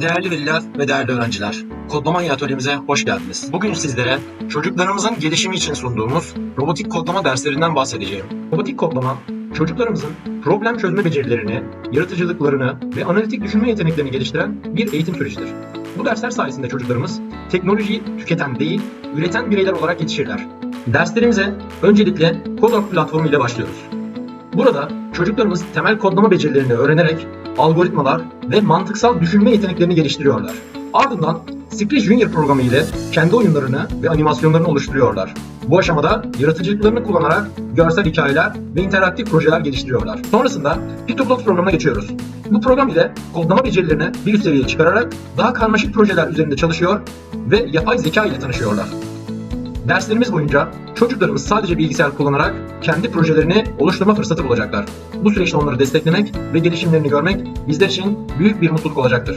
Değerli veliler ve değerli öğrenciler, Kodlamanya Atölyemize hoş geldiniz. Bugün sizlere çocuklarımızın gelişimi için sunduğumuz robotik kodlama derslerinden bahsedeceğim. Robotik kodlama, çocuklarımızın problem çözme becerilerini, yaratıcılıklarını ve analitik düşünme yeteneklerini geliştiren bir eğitim sürecidir. Bu dersler sayesinde çocuklarımız teknolojiyi tüketen değil, üreten bireyler olarak yetişirler. Derslerimize öncelikle Kodok platformu ile başlıyoruz. Burada çocuklarımız temel kodlama becerilerini öğrenerek algoritmalar ve mantıksal düşünme yeteneklerini geliştiriyorlar. Ardından Scratch Junior programı ile kendi oyunlarını ve animasyonlarını oluşturuyorlar. Bu aşamada yaratıcılıklarını kullanarak görsel hikayeler ve interaktif projeler geliştiriyorlar. Sonrasında PictoBlocks programına geçiyoruz. Bu program ile kodlama becerilerini bir üst seviyeye çıkararak daha karmaşık projeler üzerinde çalışıyor ve yapay zeka ile tanışıyorlar. Derslerimiz boyunca çocuklarımız sadece bilgisayar kullanarak kendi projelerini oluşturma fırsatı bulacaklar. Bu süreçte onları desteklemek ve gelişimlerini görmek bizler için büyük bir mutluluk olacaktır.